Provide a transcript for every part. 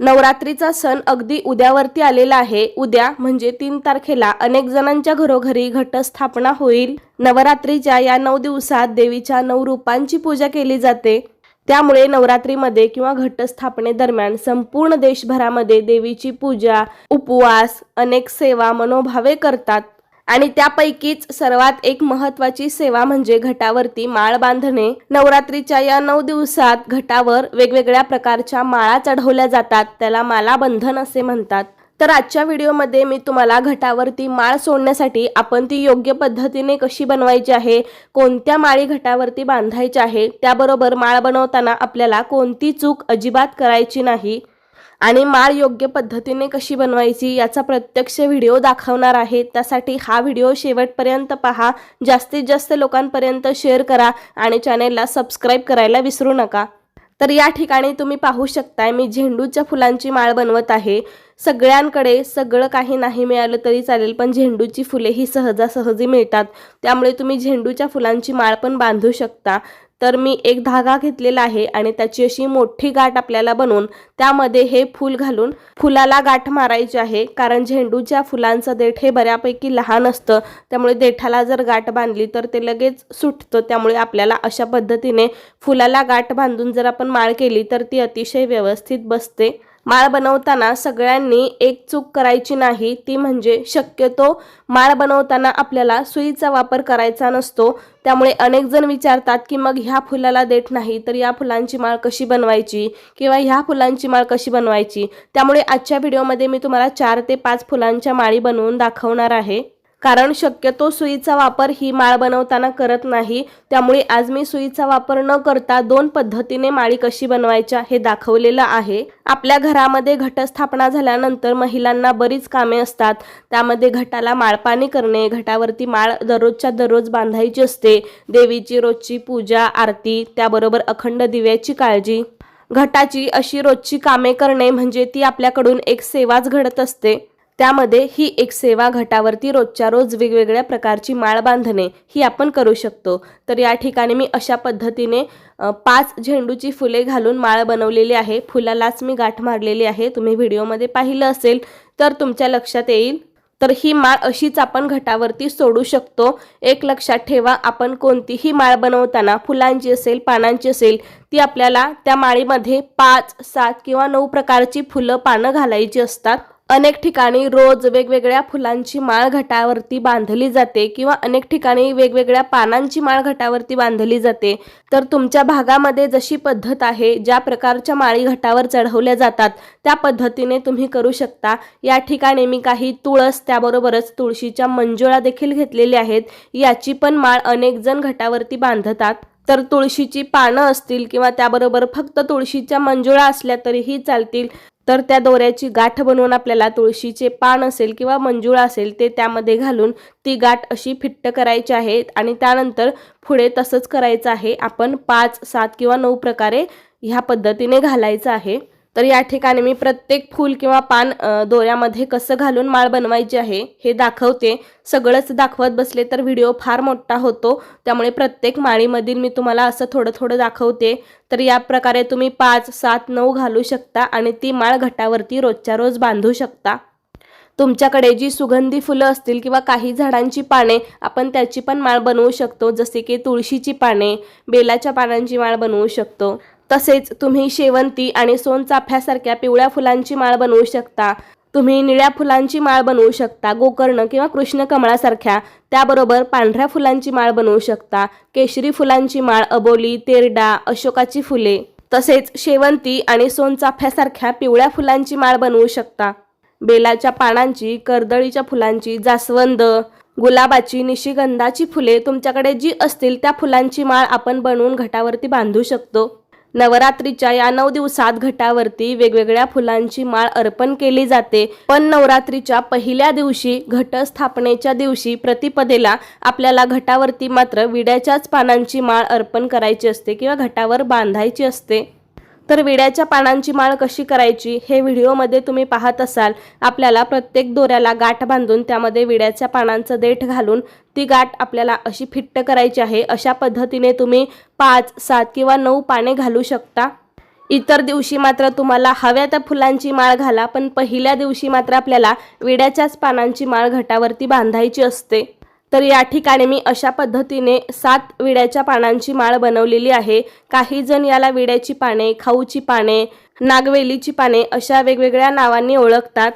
नवरात्रीचा सण अगदी उद्यावरती आलेला आहे. उद्या म्हणजे तीन तारखेला अनेक जणांच्या घरोघरी घटस्थापना होईल. नवरात्रीच्या या नऊ दिवसात देवीच्या नऊ रूपांची पूजा केली जाते. त्यामुळे नवरात्रीमध्ये किंवा घटस्थापनेदरम्यान संपूर्ण देशभरामध्ये देवीची पूजा उपवास अनेक सेवा मनोभावे करतात. आणि त्यापैकीच सर्वात एक महत्वाची सेवा म्हणजे घटावरती माळ बांधणे. नवरात्रीच्या या नऊ दिवसात घटावर वेगवेगळ्या प्रकारच्या माळा चढवल्या जातात. त्याला माला बंधन असे म्हणतात. तर आजच्या व्हिडिओमध्ये मी तुम्हाला घटावरती माळ सोडण्यासाठी आपण ती योग्य पद्धतीने कशी बनवायची आहे कोणत्या माळी घटावरती बांधायच्या आहे त्याबरोबर माळ बनवताना आपल्याला कोणती चूक अजिबात करायची नाही. आणि माळ योग्य पद्धतीने कशी बनवायची याचा प्रत्यक्ष व्हिडिओ दाखवणार आहे. त्यासाठी हा व्हिडिओ शेवटपर्यंत पहा. जास्तीत जास्त लोकांपर्यंत शेअर करा आणि चॅनेलला सबस्क्राईब करायला विसरू नका. तर या ठिकाणी तुम्ही पाहू शकताय मी झेंडूच्या फुलांची माळ बनवत आहे. सगळ्यांकडे सगळं काही नाही मिळालं तरी चालेल पण झेंडूची फुले ही सहजासहजी मिळतात. त्यामुळे तुम्ही झेंडूच्या फुलांची माळ पण बांधू शकता. तर मी एक धागा घेतलेला आहे आणि त्याची अशी मोठी गाठ आपल्याला बनवून त्यामध्ये हे फूल घालून फुलाला गाठ मारायची आहे. कारण झेंडूच्या फुलांचं देठ हे बऱ्यापैकी लहान असतं. त्यामुळे देठाला जर गाठ बांधली तर ते लगेच सुटतं. त्यामुळे आपल्याला अशा पद्धतीने फुलाला गाठ बांधून जर आपण माळ केली तर ती अतिशय व्यवस्थित बसते. माळ बनवताना सगळ्यांनी एक चूक करायची नाही ती म्हणजे शक्यतो माळ बनवताना आपल्याला सुईचा वापर करायचा नसतो. त्यामुळे अनेक जण विचारतात की मग ह्या फुलाला देठ नाही तर या फुलांची माळ कशी बनवायची किंवा ह्या फुलांची माळ कशी बनवायची? त्यामुळे आजच्या व्हिडिओमध्ये मी तुम्हाला चार ते पाच फुलांच्या माळी बनवून दाखवणार आहे. कारण शक्यतो सुईचा वापर ही माळ बनवताना करत नाही. त्यामुळे आज मी सुईचा वापर न करता दोन पद्धतीने माळी कशी बनवायच्या हे दाखवलेलं आहे. आपल्या घरामध्ये घटस्थापना झाल्यानंतर महिलांना बरीच कामे असतात. त्यामध्ये घटाला माळपाणी करणे घटावरती माळ दररोजच्या दररोज बांधायची असते. देवीची रोजची पूजा आरती त्याबरोबर अखंड दिव्याची काळजी. घटाची अशी रोजची कामे करणे म्हणजे ती आपल्याकडून एक सेवाच घडत असते. त्यामध्ये ही एक सेवा घटावरती रोजच्या रोज वेगवेगळ्या प्रकारची माळ बांधणे ही आपण करू शकतो. तर या ठिकाणी मी अशा पद्धतीने पाच झेंडूची फुले घालून माळ बनवलेली आहे. फुलालाच मी गाठ मारलेली आहे. तुम्ही व्हिडिओमध्ये पाहिलं असेल तर तुमच्या लक्षात येईल. तर ही माळ अशीच आपण घटावरती सोडू शकतो. एक लक्षात ठेवा आपण कोणतीही माळ बनवताना फुलांची असेल पानांची असेल ती आपल्याला त्या माळीमध्ये पाच सात किंवा नऊ प्रकारची फुलं पानं घालायची असतात. अनेक ठिकाणी रोज वेगवेगळ्या फुलांची माळ घटावरती बांधली जाते किंवा अनेक ठिकाणी वेगवेगळ्या पानांची माळ घटावरती बांधली जाते. तर तुमच्या भागामध्ये जशी पद्धत आहे ज्या प्रकारच्या माळी घटावर चढवल्या जातात त्या पद्धतीने तुम्ही करू शकता. या ठिकाणी मी काही तुळस त्याबरोबरच तुळशीच्या मंजुळा देखील घेतलेल्या आहेत. याची पण माळ अनेक जण घटावरती बांधतात. तर तुळशीची पानं असतील किंवा त्याबरोबर फक्त तुळशीच्या मंजुळा असल्या तरीही चालतील तर त्या दोऱ्याची गाठ बनवून आपल्याला तुळशीचे पान असेल किंवा मंजुळा असेल ते त्यामध्ये घालून ती गाठ अशी फिट्ट करायची आहे आणि त्यानंतर पुढे तसंच करायचं आहे. आपण पाच सात किंवा नऊ प्रकारे ह्या पद्धतीने घालायचं आहे. तर या ठिकाणी मी प्रत्येक फूल किंवा पान दोऱ्यामध्ये कसं घालून माळ बनवायची आहे हे दाखवते. सगळंच दाखवत बसले तर व्हिडिओ फार मोठा होतो. त्यामुळे प्रत्येक माळीमधील मी तुम्हाला असं थोडं थोडं दाखवते. तर या प्रकारे तुम्ही पाच सात नऊ घालू शकता आणि ती माळ घटावरती रोजच्या रोज बांधू शकता. तुमच्याकडे जी सुगंधी फुलं असतील किंवा काही झाडांची पाने आपण त्याची पण माळ बनवू शकतो. जसे की तुळशीची पाने बेलाच्या पानांची माळ बनवू शकतो. तसेच तुम्ही शेवंती आणि सोनचाफ्यासारख्या पिवळ्या फुलांची माळ बनवू शकता. तुम्ही निळ्या फुलांची माळ बनवू शकता गोकर्ण किंवा कृष्ण कमळासारख्या त्याबरोबर पांढऱ्या फुलांची माळ बनवू शकता. केशरी फुलांची माळ अबोली तेरडा अशोकाची फुले. तसेच शेवंती आणि सोनचाफ्यासारख्या पिवळ्या फुलांची माळ बनवू शकता. बेलाच्या पानांची कर्दळीच्या फुलांची जास्वंद गुलाबाची निशिगंधाची फुले तुमच्याकडे जी असतील त्या फुलांची माळ आपण बनवून घटावरती बांधू शकतो. नवरात्रीच्या या नऊ दिवसात घटावरती वेगवेगळ्या फुलांची माळ अर्पण केली जाते. पण नवरात्रीच्या पहिल्या दिवशी घटस्थापनेच्या दिवशी प्रतिपदेला आपल्याला घटावरती मात्र विड्याच्याच पानांची माळ अर्पण करायची असते किंवा घटावर बांधायची असते. तर विड्याच्या पानांची माळ कशी करायची हे व्हिडिओमध्ये तुम्ही पाहत असाल. आपल्याला प्रत्येक दोऱ्याला गाठ बांधून त्यामध्ये विड्याच्या पानांचं देठ घालून ती गाठ आपल्याला अशी फिट्ट करायची आहे. अशा पद्धतीने तुम्ही पाच सात किंवा नऊ पाने घालू शकता. इतर दिवशी मात्र तुम्हाला हव्या त्या फुलांची माळ घाला पण पहिल्या दिवशी मात्र आपल्याला विड्याच्याच पानांची माळ घटावरती बांधायची असते. तर या ठिकाणी मी अशा पद्धतीने सात विड्याच्या पानांची माळ बनवलेली आहे. काही जण याला विड्याची पाने खाऊची पाने नागवेलीची पाने अशा वेगवेगळ्या नावांनी ओळखतात.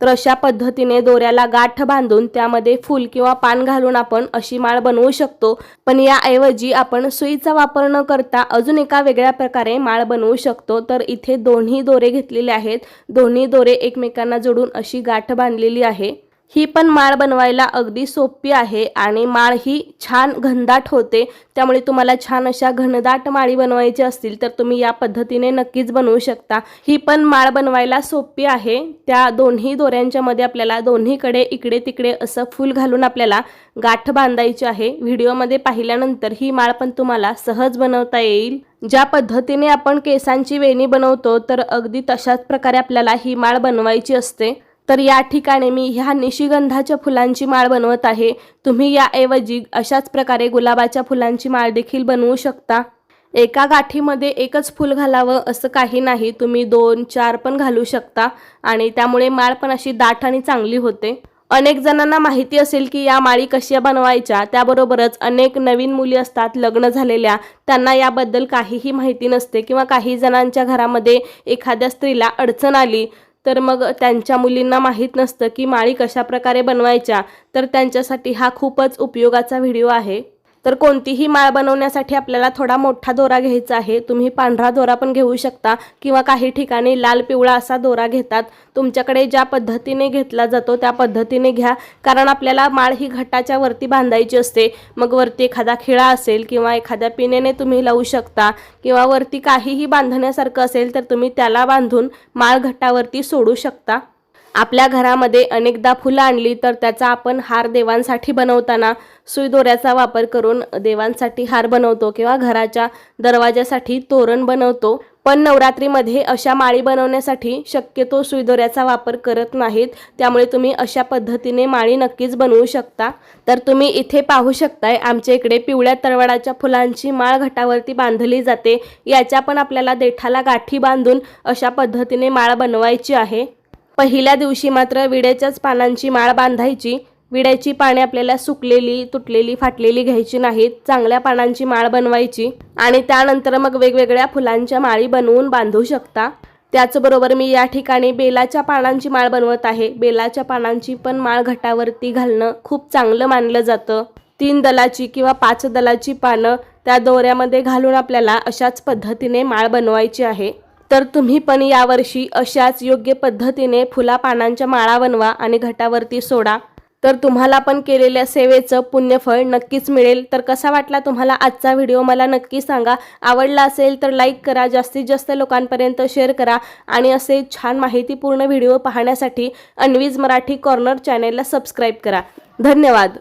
तर अशा पद्धतीने दोऱ्याला गाठ बांधून त्यामध्ये फूल किंवा पान घालून आपण अशी माळ बनवू शकतो. पण याऐवजी आपण सुईचा वापर न करता अजून एका वेगळ्या प्रकारे माळ बनवू शकतो. तर इथे दोन्ही दोरे घेतलेले आहेत. दोन्ही दोरे एकमेकांना जोडून अशी गाठ बांधलेली आहे. ही पण माळ बनवायला अगदी सोपी आहे आणि माळ ही छान घनदाट होते. त्यामुळे तुम्हाला छान अशा घनदाट माळी बनवायची असतील तर तुम्ही या पद्धतीने नक्कीच बनवू शकता. ही पण माळ बनवायला सोपी आहे. त्या दोन्ही दोऱ्यांच्या मध्ये आपल्याला दोन्हीकडे इकडे तिकडे असं फूल घालून आपल्याला गाठ बांधायची आहे. व्हिडिओमध्ये पाहिल्यानंतर ही माळ पण तुम्हाला सहज बनवता येईल. ज्या पद्धतीने आपण केसांची वेणी बनवतो तर अगदी तशाच प्रकारे आपल्याला ही माळ बनवायची असते. तर या ठिकाणी मी ह्या निशिगंधाच्या फुलांची माळ बनवत आहे. तुम्ही याऐवजी अशाच प्रकारे गुलाबाच्या फुलांची माळ देखील बनवू शकता. एका गाठीमध्ये एकच फूल घालावं असं काही नाही. तुम्ही दोन चार पण घालू शकता आणि त्यामुळे माळ पण अशी दाट आणि चांगली होते. अनेक जणांना माहिती असेल की या माळी कशा बनवायच्या. त्याबरोबरच अनेक नवीन मुली असतात लग्न झालेल्या. त्यांना याबद्दल काहीही माहिती नसते किंवा काही जणांच्या घरामध्ये एखाद्या स्त्रीला अडचण आली तर मग त्यांच्या मुलींना माहीत नसतं की माळी कशा प्रकारे बनवायच्या तर त्यांच्यासाठी हा खूपच उपयोगाचा व्हिडिओ आहे. तर कोणतीही माळ बनवण्यासाठी आपल्याला थोडा मोठा दोरा घ्यायचा आहे. तुम्ही पांढरा दोरा पण घेऊ शकता किंवा काही ठिकाणी लाल पिवळा असा दोरा घेतात. तुमच्याकडे ज्या पद्धतीने घेतला जातो त्या पद्धतीने घ्या. कारण आपल्याला माळ ही घटाच्या वरती बांधायची असते. मग वरती एखादा खिळा असेल किंवा एखाद्या पिनेने तुम्ही लावू शकता किंवा वरती काहीही बांधण्यासारखं असेल तर तुम्ही त्याला बांधून माळ घटावरती सोडू शकता. आपल्या घरामध्ये अनेकदा फुलं आणली तर त्याचा आपण हार देवांसाठी बनवताना सुईदोऱ्याचा वापर करून देवांसाठी हार बनवतो किंवा घराच्या दरवाजासाठी तोरण बनवतो. पण नवरात्रीमध्ये अशा माळी बनवण्यासाठी शक्यतो सुईदोऱ्याचा वापर करत नाहीत. त्यामुळे तुम्ही अशा पद्धतीने माळी नक्कीच बनवू शकता. तर तुम्ही इथे पाहू शकताय आमच्या इकडे पिवळ्या तळवडाच्या फुलांची माळ घटावरती बांधली जाते. याच्या पण आपल्याला देठाला गाठी बांधून अशा पद्धतीने माळ बनवायची आहे. पहिल्या दिवशी मात्र विड्याच्याच पानांची माळ बांधायची. विड्याची पाने आपल्याला सुकलेली तुटलेली फाटलेली घ्यायची नाहीत. चांगल्या पानांची माळ बनवायची आणि त्यानंतर मग वेगवेगळ्या फुलांच्या माळी बनवून बांधू शकता. त्याचबरोबर मी या ठिकाणी बेलाच्या पानांची माळ बनवत आहे. बेलाच्या पानांची पण माळ घटावरती घालणं खूप चांगलं मानलं जातं. तीन दलाची किंवा पाच दलाची पानं त्या दोऱ्यामध्ये घालून आपल्याला अशाच पद्धतीने माळ बनवायची आहे. तर तुम्ही पण यावर्षी अशाच योग्य पद्धतीने फुला पानांच्या माळा बनवा आणि घटावरती सोडा. तर तुम्हाला पण केलेल्या सेवेचं पुण्यफळ नक्कीच मिळेल. तर कसा वाटला तुम्हाला आजचा व्हिडिओ? मला नक्की सांगा. आवडला असेल तर लाईक करा जास्तीत जास्त लोकांपर्यंत शेअर करा आणि असे छान माहितीपूर्ण व्हिडिओ पाहण्यासाठी अनवीज मराठी कॉर्नर चॅनेलला सबस्क्राईब करा. धन्यवाद.